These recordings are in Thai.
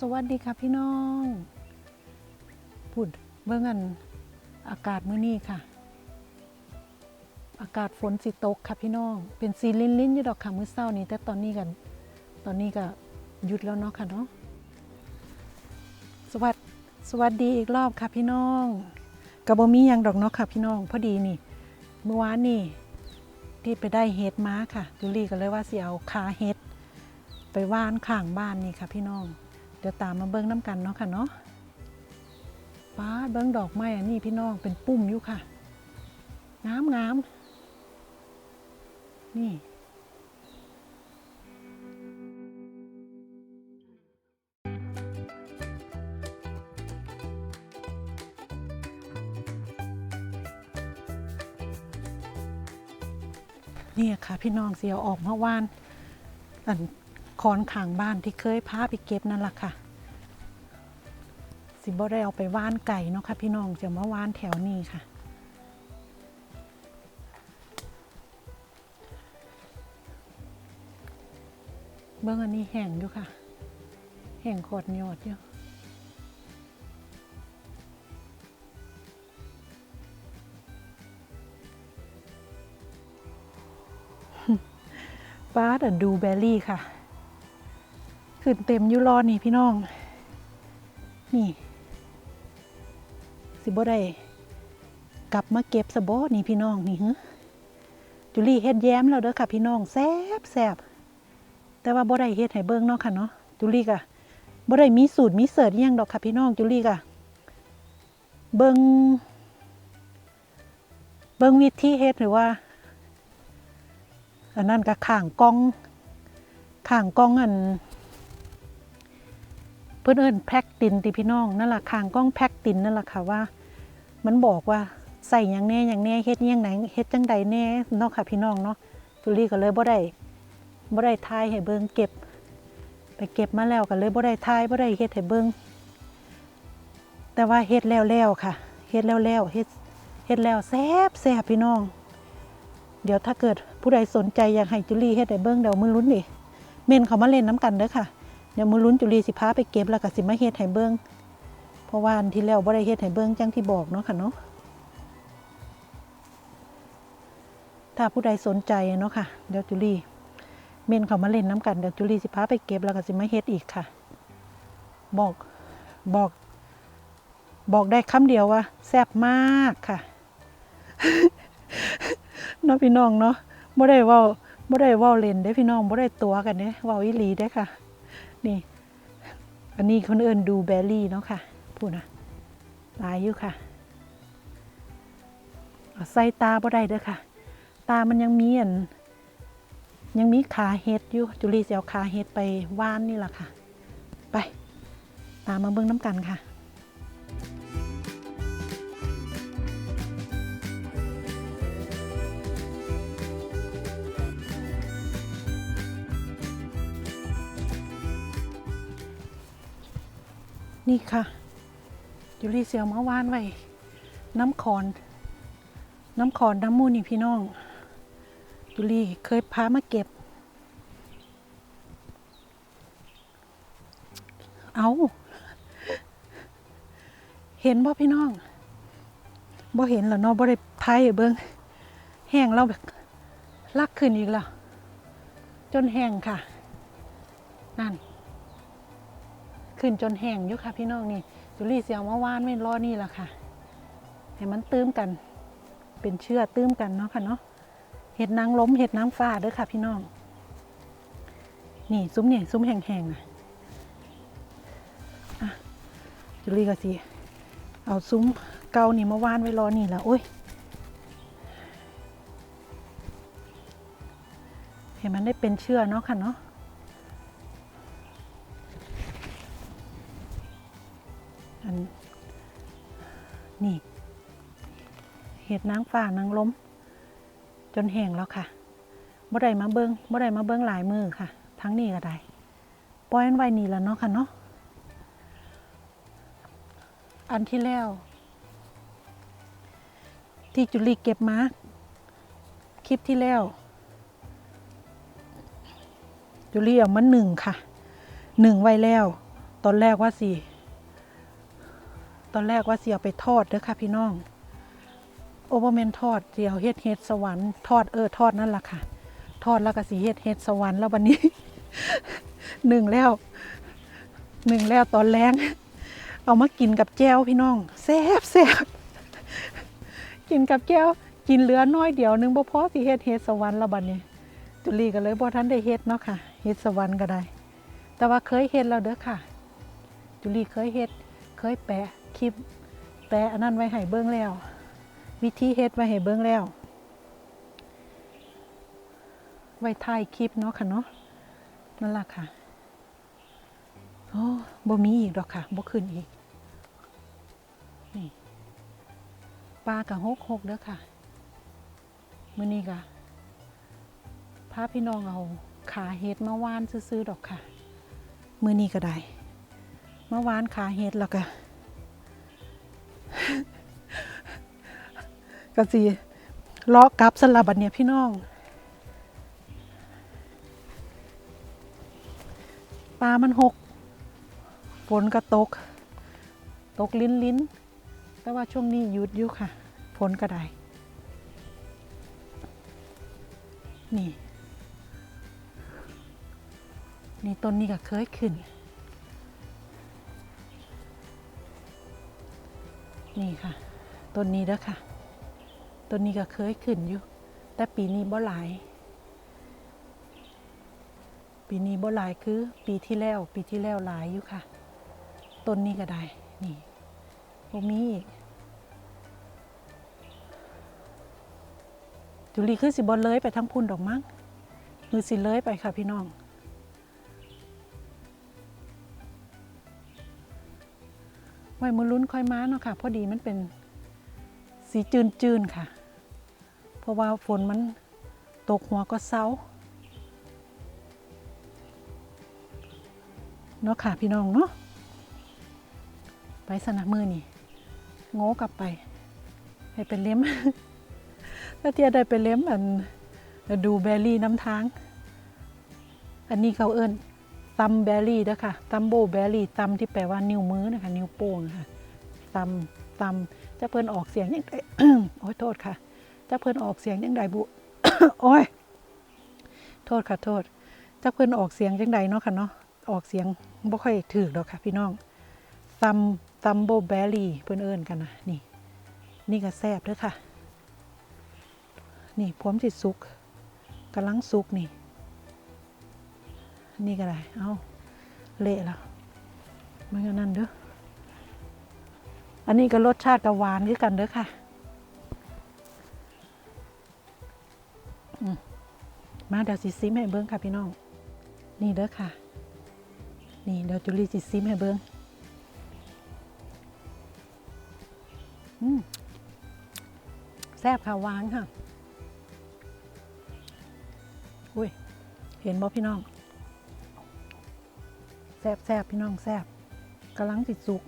สวัสดีค่ะพี่น้องพูดเบิ่งอันอากาศมื้อนี้ค่ะ อากาศฝนสิตกค่ะพี่น้อง เป็นสีลิ้นลิ้นอยู่ดอกค่ะมื้อเช้านี้ แต่ตอนนี้กัน ตอนนี้ก็หยุดแล้วเนาะค่ะเนาะสวัสดสวัสดีอีกรอบค่ะพี่น้องกระบมียังดอกเนาะค่ะพี่น้อง พอดีนี่ เมื่อวานนี่ที่ไปได้เห็ดมาค่ะจูลี่ก็เลยว่าเสิเอาคาเห็ดไปว่านข้างบ้านนี่ค่ะพี่น้อง ดี๋ยวตามมาเบิ้งน้ำกันเนาะค่ะเนาะป้าเบิ้งดอกไม้อันนี้พี่น้องเป็นปุ่มอยู่ค่ะงามงามนี่นี่ค่ะ พี่น้องเสียวออกเมาว่านอัน อนขางบ้านที่เคยพาไปเก็บนั่นแหละค่ะ สิบ่ได้เอาไปว่านไก่เนาะค่ะพี่น้องจะมาว่านแถวนี้ค่ะ เบื้องอันนี้แห้งอยู่ค่ะ แห้งโคตรยอดอยู่ป้าดดูแบรี่ค่ะ ขึ้นเต็มยุรอนี่พี่น้อง นี่ สิบ่ได้กลับมาเก็บสะโบนี่พี่น้องนี่ฮะจุลี่เฮ็ดแย้มแล้วเด้อค่ะพี่น้องแซบแซบแต่ว่าบ่ได้เฮ็ดให้เบิ่งเนาะค่ะเนาะจุลี่ก็บ่ได้มีสูตรมีเสิร์ชยังดอกค่ะพี่น้องจุลี่ก็เบิ่งเบิ่งวิธีเฮ็ดหรือว่าอันนั้นก็ข่างกล้องข่างกล้องอัน เพื่อนเอิ้นแพ็กตินติพี่น้องนั่นแหละข่างกล้องแพ็กตินนั่นแหละค่ะว่า มันบอกว่าใส่อย่างแน่อย่างแน่เฮ็ดยังไหนเฮ็ดจังใดแน่เนาะค่ะพี่น้องเนาะจุลี่ก็เลยบ่ได้บ่ได้ทายให้เบิ่งเก็บ ไปเก็บมาแล้วก็เลยบ่ได้ทายบ่ได้เฮ็ดให้เบิ่งแต่ว่าเฮ็ดแล้วแล้วค่ะเฮ็ดแล้วแล้วเฮ็ดเฮ็ดแล้วแซ่บแซ่บพี่น้อง เดี๋ยวถ้าเกิดผู้ใดสนใจอยากให้จุลีเฮ็ดให้เบิ้งเดี๋ยวมือลุ้นดิเมนเขามาเล่นน้ำกันเด้อค่ะ เดี๋ยวมือลุ้นจุลีสิพาไปเก็บแล้วก็สิมาเฮ็ดให้เบิ้งเพราะว่าอันที่แล้วบ่ได้เฮ็ดให้เบิ้งจังที่บอกเนาะค่ะเนาะถ้าผู้ใดสนใจเนาะค่ะเดี๋ยวจุลีเมนเขามาเล่นน้ำกันเดี๋ยวจุลีสิพาไปเก็บแล้วก็สิมาเฮ็ดอีกค่ะ บอกบอก บอกได้คำเดียวว่าแซ่บมากค่ะเนาะพี่น้องเนาะบ่ได้ว้าบ่ได้ว้าเล่นเด้พี่น้องบ่ได้ตัวกันเด้เว้าอีหลีเด้ค่ะ นี่ อันนี้คนอื่นดูเบลลี่เนาะค่ะพูดนะลายอยู่ค่ะใส่ตาบ่ได้เด้อค่ะ ตามันยังมีอันยังมีขาเห็ดอยู่จุลีสิเอาขาเห็ดไปว่านนี่แหละค่ะ ไป ตามมาเบิ่งน้ำกันค่ะ นี่ค่ะยูรีเซียวมาวานไว้ น้ำขอน น้ำขอนน้ำมูนี่พี่น้องยูรีเคยพามาเก็บ เอาเห็นบ่พี่น้องบ่เห็นเหรอเนาะบ่ได้พายเบิ่งแห้งเราแบบลักขึ้นอีกแล้วจนแห้งค่ะ นั่น ขึ้นจนแห้งอยู่ค่ะพี่น้องนี่จุลี่เสียวมาวานไม่รอนี่ละค่ะ ให้มันตื้มกัน เป็นเชื่อตื้มกันเนาะค่ะเนาะเห็ดนางล้มเห็ดน้ำฟ้าเด้อค่ะพี่น้อง นี่ซุ้มเนี่ยซุ้มแห้งๆนะอะจุลี่ก็สิเอาซุ้มเกานี่มาวานไว้รอนี่ละโอ้ยเห็นมันได้เป็นเชื่อเนาะค่ะเนาะ ห็ดนางฟ้านางล้ม จนแห้งแล้วค่ะบ่ได้มาเบิงบ่ได้มาเบิงหลายมือค่ะ ทั้งนี้ก็ได้ปล่อยมันไว้นี่แล้วเนาะค่ะเนาะอันที่แล้ว ที่จุลีเก็บมาคลิปที่แล้ว จุลีเอามาหนึ่งค่ะหนึ่งไว้แล้ว ตอนแรกว่าสิตอนแรกว่าเสิเอาไปทอดเด้อค่ะพี่น้อง โอเวอร์เมนทอดเดียวเฮ็ดเฮ็ดสวรรค์ทอดเออทอดนั่นแหละค่ะ ทอดแล้วก็สีเฮ็ดเฮ็ดสวรรค์แล้ววันนี้หนึ่งแล้วหนึ่งแล้วตอนแรงเอามากินกับแจ้วพี่น้องแซ่บแซ่บกินกับแจ้วกินเหลือน้อยเดียวนึงบ่พอสิเฮ็ดเฮ็ดสวรรค์แล้วบัดนี้จุลีก็เลยบ่ทันได้เฮ็ดเนาะค่ะเฮ็ดสวรรค์ก็ได้ แต่ว่าเคยเฮ็ดแล้วเด้อค่ะ จุลีเคยเฮ็ดเคยแปะคลิปแปะอันนั้นไว้ให้เบิ่งแล้ว วิธีเฮ็ดไว้ให้เบิ่งแล้ว ไว้ถ่ายคลิปเนาะค่ะเนาะนั่นล่ะค่ะโอ้บ่มีอีกดอกค่ะบ่ขึ้นอีกนี่ปลากะฮกหกเด้อค่ะมื้อนี้ก็พาพี่น้องเอาขาเฮ็ดมาว่านซื้อๆดอกค่ะมื้อนี้ก็ได้มาว่านขาเฮ็ดแล้วก็ ก็สิเลาะกลับสลับบัดเนี่ยพี่น้องปลามันหกฝนก็ตก ตกลิ้นลิ้นแต่ว่าช่วงนี้หยุดอยู่ค่ะฝนก็ได้ นี่ นี่ต้นนี้ก็เคยขึ้น นี่ค่ะ ต้นนี้เด้อค่ะ ต้นนี้ก็เคยขึ้นอยู่ แต่ปีนี้บ่หลาย ปีนี้บ่หลายคือ ปีที่แล้ว ปีที่แล้วหลายอยู่ค่ะ ต้นนี้ก็ได้ นี่บ่มีอีก จุลีคือสิบอเลยไปทั้งพุ่นดอกมั้งมือสิเลยไปค่ะพี่น้องไว้มือลุ้นค่อยม้าเนาะค่ะ พอดีมันเป็น สีจืนๆค่ะ เพราะว่าฝนมันตกหัวก็เซาเนาะค่ะพี่น้องเนาะไปสนะมือนี่โง่กลับไป ให้เป็นเล้มถ้าเทียได้เป็นเล้มอันดูแบรี่น้ำทาง อันนี้เขาเอิ้นตัมแบรี่เด้อค่ะตัมโบแบรี่ตัมที่แปลว่านิ้วมือนะคะ นิ้วโป้งนะคะตัม ตัมจะเพิ่นออกเสียงยังไงโอ้ยโทษค่ะจะเพิ่นออกเสียงยังไงบุโอ้ยโทษค่ะโทษจะเพิ่นออกเสียงจังใดเนาะค่ะเนาะออกเสียงบ่ค่อยถือดอกค่ะ พี่น้องตัมตัมโบแบรี่เพิ่นเอิ้นกันนะนี่ นี่ก็แซ่บเด้อค่ะ นี่พร้อมสิสุกกำลังสุกนี่ นี่ก็ได้ เอาเละแล้วมันก็นั่นเด้อ อันนี้ก็รสชาติกหวานคือกันเด้อค่ะมาเดี๋ยวสิซิมให้เบิ้งค่ะพี่น้อง นี่เด้อค่ะ นี่เดี๋ยวจุลีสิซิมให้เบิ้งแซ่บค่ะหวานค่ะ อุ้ย เห็นบ่พี่น้อง แซบแซบพี่น้องแซบกำลังติดสุก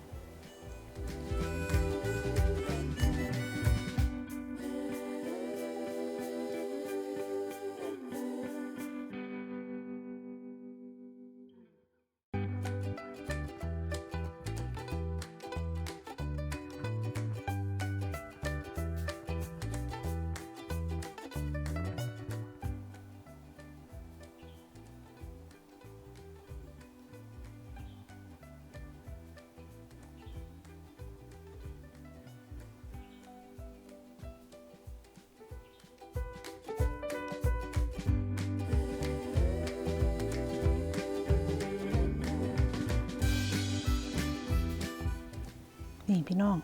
พี่น้อง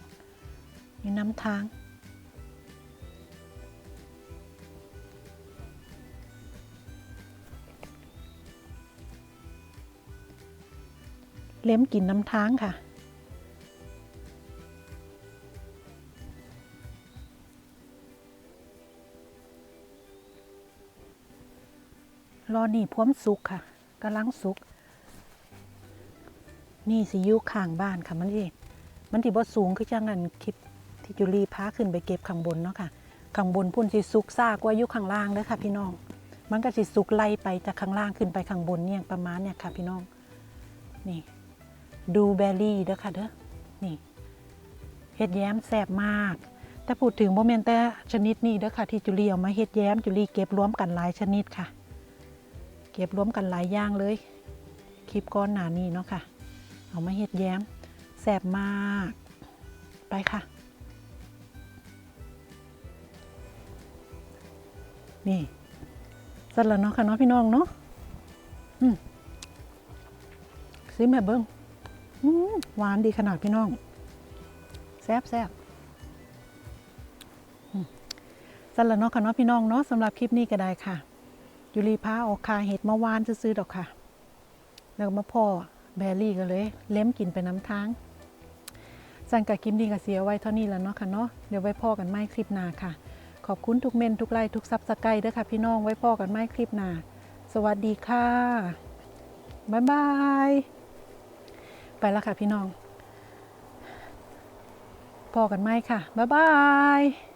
มีน้ำทาง เล็มกินน้ำทางค่ะรอนี่พร้อมสุกค่ะกำลังสุก นี่สิยุข้างบ้านค่ะมันเอง มันที่บ่สูงคือจังนั้นคลิปที่จุลีพาขึ้นไปเก็บข้างบนเนาะค่ะข้างบนพุ่นสิสุกซากว่าอยู่ข้างล่างเด้อค่ะ พี่น้อง มันก็สิสุกไล่ไปจากข้างล่างขึ้นไปข้างบนเนี่ยประมาณเนี่ยค่ะ พี่น้องนี่ดูแบรี่เด้อค่ะเด้อนี่เฮ็ดแย้มแซ่บมาก แต่พูดถึงบ่แม่นแต่ชนิดนี้เด้อค่ะที่จุลีเอามาเฮ็ดแย้มจุลีเก็บรวมกันหลายชนิดค่ะ เก็บรวมกันหลายอย่างเลย คลิปก้อนหนานี้เนาะค่ะ เอามาเฮ็ดแย้ม แซ่บมาก ไปค่ะ นี่สร็จแล้วเนาะค่ะเนาะพี่น้องเนาะอืมซิมแม่เบิ้งอืมหวานดีขนาดพี่น้อง แซ่บแซ่บสร็จแล้วเนาะค่ะเนาะพี่น้องเนาะสำหรับคลิปนี้ก็ได้ค่ะยุรีพาออกคาเห็ดมาวานซื้อดอกค่ะ แล้วมาพ่อแบรี่ก็เลย เล้มกินไปน้ำทาง สั่งกับคลิปนี้ก็เสียไว้เท่านี้แล้วเนาะค่ะเนาะเดี๋ยวไว้พ่อกันไม่คลิปหน้าค่ะ ขอบคุณทุกเมนทุกไลค์ทุกซับสไครต์ด้วยค่ะพี่น้องไว้พ่อกันไม่คลิปหน้าสวัสดีค่ะบ๊ายบายไปแล้วค่ะพี่น้องพอกันไหมค่ะบ๊ายบาย